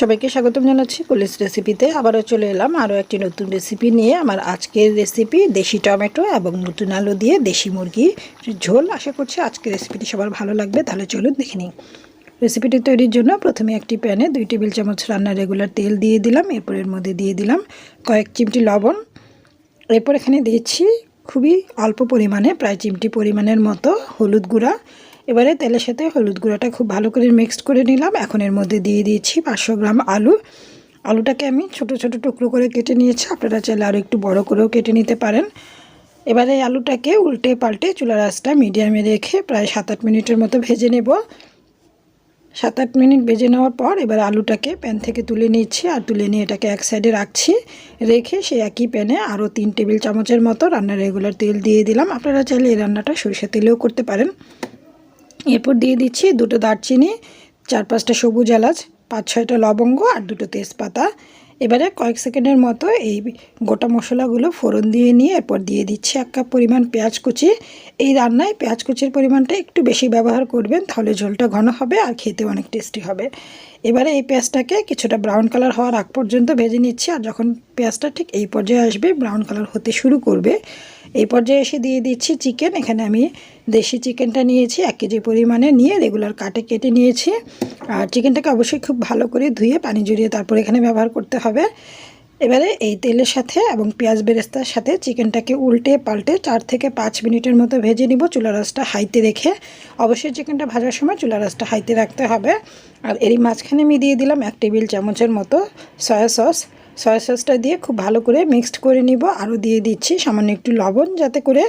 সবাইকে স্বাগতম জানাচ্ছি পুলিশ রেসিপিতে। আবারও চলে এলাম আরও একটি নতুন রেসিপি নিয়ে। আমার আজকের রেসিপি দেশি টমেটো এবং নতুন আলু দিয়ে দেশি মুরগি ঝোল। আশা করছি আজকের রেসিপিটি সবার ভালো লাগবে, তাহলে চলুন দেখে নিই। রেসিপিটি তৈরির জন্য প্রথমে একটি প্যানে দুই টেবিল চামচ রান্নার রেগুলার তেল দিয়ে দিলাম। এরপর এর মধ্যে দিয়ে দিলাম কয়েক চিমটি লবণ। এরপর এখানে দিয়েছি খুবই অল্প পরিমাণে, প্রায় চিমটি পরিমাণের মতো হলুদ গুঁড়া। এবারে তেলের সাথে হলুদ গুঁড়াটা খুব ভালো করে মিক্সড করে নিলাম। এখন এর মধ্যে দিয়ে দিয়েছি পাঁচশো গ্রাম আলু। আলুটাকে আমি ছোট ছোট টুকরো করে কেটে নিয়েছি। আপনারা চাইলে আরও একটু বড় করেও কেটে নিতে পারেন। এবারে আলুটাকে উল্টে পাল্টে চুলা রাসটা মিডিয়ামে রেখে প্রায় সাত, আট মিনিটের মতো ভেজে নেব। সাত, আট মিনিট ভেজে নেওয়ার পর এবার আলুটাকে প্যান থেকে তুলে নিচ্ছি আর তুলে নিয়ে এটাকে এক সাইডে রাখছি। রেখে সেই একই প্যানে আরও তিন টেবিল চামচের মতো রান্নার রেগুলার তেল দিয়ে দিলাম। আপনারা চাইলে এই রান্নাটা সরিষা তেলেও করতে পারেন। এরপর দিয়ে দিচ্ছি দুটো দারচিনি, চার পাঁচটা সবুজ এলাচ, পাঁচ ছয়টা লবঙ্গ আর দুটো তেজপাতা। এবারে কয়েক সেকেন্ডের মতো এই গোটা মশলাগুলো ফোড়ন দিয়ে নিয়ে এরপর দিয়ে দিচ্ছি এক কাপ পরিমাণ পেঁয়াজ কুচি। এই রান্নায় পেঁয়াজ কুচির পরিমাণটা একটু বেশি ব্যবহার করবেন, তাহলে ঝোলটা ঘন হবে আর খেতে অনেক টেস্টি হবে। এবারে এই পেঁয়াজটাকে কিছুটা ব্রাউন কালার হওয়ার আগ পর্যন্ত ভেজে নিচ্ছি, আর যখন পেঁয়াজটা ঠিক এই পর্যায়ে আসবে, ব্রাউন কালার হতে শুরু করবে। এই পর্যায়ে এসে দিয়ে দিচ্ছি চিকেন এখানে আমি দেশি চিকেনটা নিয়েছি, এক কেজি পরিমাণে নিয়ে রেগুলার কাটে কেটে নিয়েছি। আর চিকেনটাকে অবশ্যই খুব ভালো করে ধুয়ে পানি জড়িয়ে তারপর এখানে ব্যবহার করতে হবে। এবারে এই তেলের সাথে এবং পেঁয়াজ বেরেস্তার সাথে চিকেনটাকে উল্টে পাল্টে চার থেকে পাঁচ মিনিটের মতো ভেজে নিব চুলা রাসটা হাইতে রেখে। অবশ্যই চিকেনটা ভাজার সময় চুলা রাসটা হাইতে রাখতে হবে। আর এরই মাঝখানে আমি দিয়ে দিলাম এক টেবিল চামচের মতো সয়া সস সয়া সসটা দিয়ে খুব ভালো করে মিক্সড করে নিব। আরও দিয়ে দিচ্ছি সামান্য একটু লবণ যাতে করে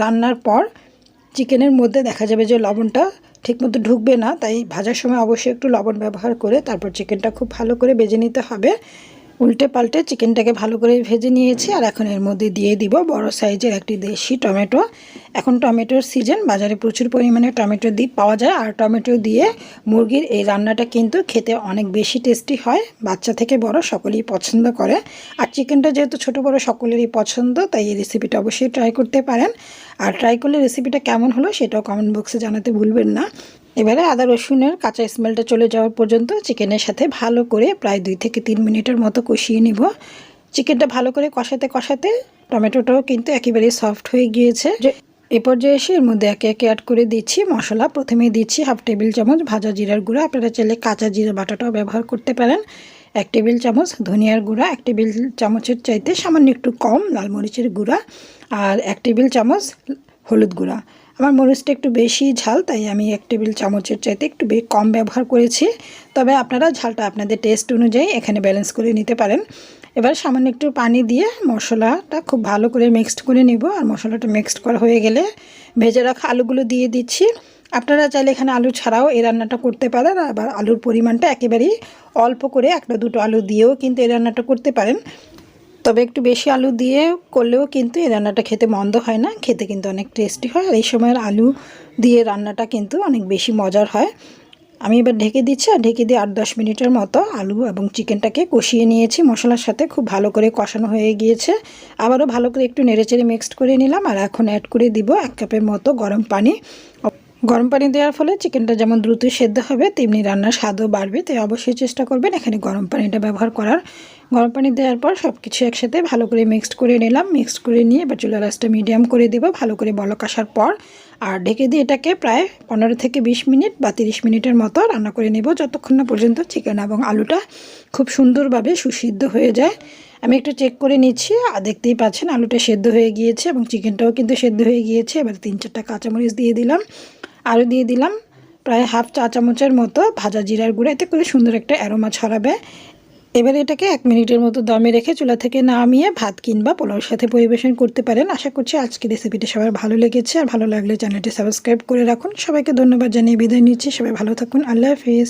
রান্নার পর চিকেনের মধ্যে দেখা যাবে যে লবণটা ঠিকমতো ঢুকবে না। তাই ভাজার সময় অবশ্যই একটু লবণ ব্যবহার করে তারপর চিকেনটা খুব ভালো করে বেজে নিতে হবে। উল্টে পাল্টে চিকেনটাকে ভালো করে ভেজে নিয়েছি আর এখন এর মধ্যে দিয়ে দিব বড় সাইজের একটি দেশি টমেটো। এখন টমেটোর সিজন বাজারে প্রচুর পরিমাণে টমেটো দিয়ে পাওয়া যায় আর টমেটো দিয়ে মুরগির এই রান্নাটা কিন্তু খেতে অনেক বেশি টেস্টি হয়, বাচ্চা থেকে বড় সকলেই পছন্দ করে। আর চিকেনটা যেহেতু ছোট বড় সকলেরই পছন্দ, তাই এই রেসিপিটা অবশ্যই ট্রাই করতে পারেন। আর ট্রাই করলে রেসিপিটা কেমন হলো সেটাও কমেন্ট বক্সে জানাতে ভুলবেন না। এবারে আদা রসুনের কাঁচা স্মেলটা চলে যাওয়ার পর্যন্ত চিকেনের সাথে ভালো করে প্রায় দুই থেকে তিন মিনিটের মতো কষিয়ে নিব। চিকেনটা ভালো করে কষাতে কষাতে টমেটোটাও কিন্তু একেবারেই সফট হয়ে গিয়েছে। এ পর্যায়ে এসে এর মধ্যে একে একে অ্যাড করে দিচ্ছি মশলা। প্রথমে দিচ্ছি হাফ টেবিল চামচ ভাজা জিরার গুঁড়া। আপনারা চাইলে কাঁচা জিরা বাটাটাও ব্যবহার করতে পারেন। এক টেবিল চামচ ধনিয়ার গুঁড়া, এক টেবিল চামচের চাইতে সামান্য একটু কম লাল মরিচের গুঁড়া আর এক টেবিল চামচ হলুদ গুঁড়া। আমার মরিচটা একটু বেশি ঝাল, তাই আমি এক টেবিল চামচের চাইতে একটু কম ব্যবহার করেছি। তবে আপনারা ঝালটা আপনাদের টেস্ট অনুযায়ী এখানে ব্যালেন্স করে নিতে পারেন। এবার সামান্য একটু পানি দিয়ে মশলাটা খুব ভালো করে মিক্সড করে নিব। আর মশলাটা মিক্সড করা হয়ে গেলে ভেজে রাখা আলুগুলো দিয়ে দিচ্ছি। আপনারা চাইলে এখানে আলু ছাড়াও এই রান্নাটা করতে পারেন। আবার আলুর পরিমাণটা একেবারেই অল্প করে একটা দুটো আলু দিয়েও কিন্তু এই রান্নাটা করতে পারেন। তবে একটু বেশি আলু দিয়ে করলেও কিন্তু এই রান্নাটা খেতে মন্দ হয় না। খেতে কিন্তু অনেক টেস্টি হয়। আর এই সময়ের আলু দিয়ে রান্নাটা কিন্তু অনেক বেশি মজার হয়। আমি এবার ঢেকে দিচ্ছি আর ঢেকে দিয়ে আট দশ মিনিটের মতো আলু এবং চিকেনটাকে কষিয়ে নিয়েছি। মশলার সাথে খুব ভালো করে কষানো হয়ে গিয়েছে। আবারও ভালো করে একটু নেড়েচেড়ে মিক্সড করে নিলাম আর এখন অ্যাড করে দিব এক কাপের মতো গরম পানি। গরম পানি দেওয়ার ফলে চিকেনটা যেমন দ্রুত সেদ্ধ হবে, তেমনি রান্নার স্বাদও বাড়বে। তাই অবশ্যই চেষ্টা করবেন এখানে গরম পানিটা ব্যবহার করার। গরম পানি দেওয়ার পর সব কিছু একসাথে ভালো করে মিক্সড করে নিলাম। মিক্সড করে নিয়ে এবার চুলা রাসটা মিডিয়াম করে দেবো। ভালো করে বলক আসার পর আর ঢেকে দিয়ে এটাকে প্রায় পনেরো থেকে বিশ মিনিট বা তিরিশ মিনিটের মতো রান্না করে নেব। যতক্ষণ না পর্যন্ত চিকেন এবং আলুটা খুব সুন্দরভাবে সুসিদ্ধ হয়ে যায়। আমি একটু চেক করে নিচ্ছি। আর দেখতেই পাচ্ছেন আলুটা সেদ্ধ হয়ে গিয়েছে এবং চিকেনটাও কিন্তু সেদ্ধ হয়ে গিয়েছে। এবার তিন চারটা কাঁচামরিচ দিয়ে দিলাম। আরও দিয়ে দিলাম প্রায় হাফ চা চামচের মতো ভাজা জিরার গুঁড়ো। এতে করে সুন্দর একটা অ্যারোমা ছড়াবে। এবার এটাকে এক মিনিটের মতো দমে রেখে চুলা থেকে নামিয়ে ভাত কিংবা পোলাওয়ের সাথে পরিবেশন করতে পারেন। আশা করছি আজকে রেসিপিটা সবার ভালো লেগেছে। আর ভালো লাগলে চ্যানেলটি সাবস্ক্রাইব করে রাখুন। সবাইকে ধন্যবাদ জানিয়ে বিদায় নিচ্ছি। সবাই ভালো থাকুন। আল্লাহ হাফিজ।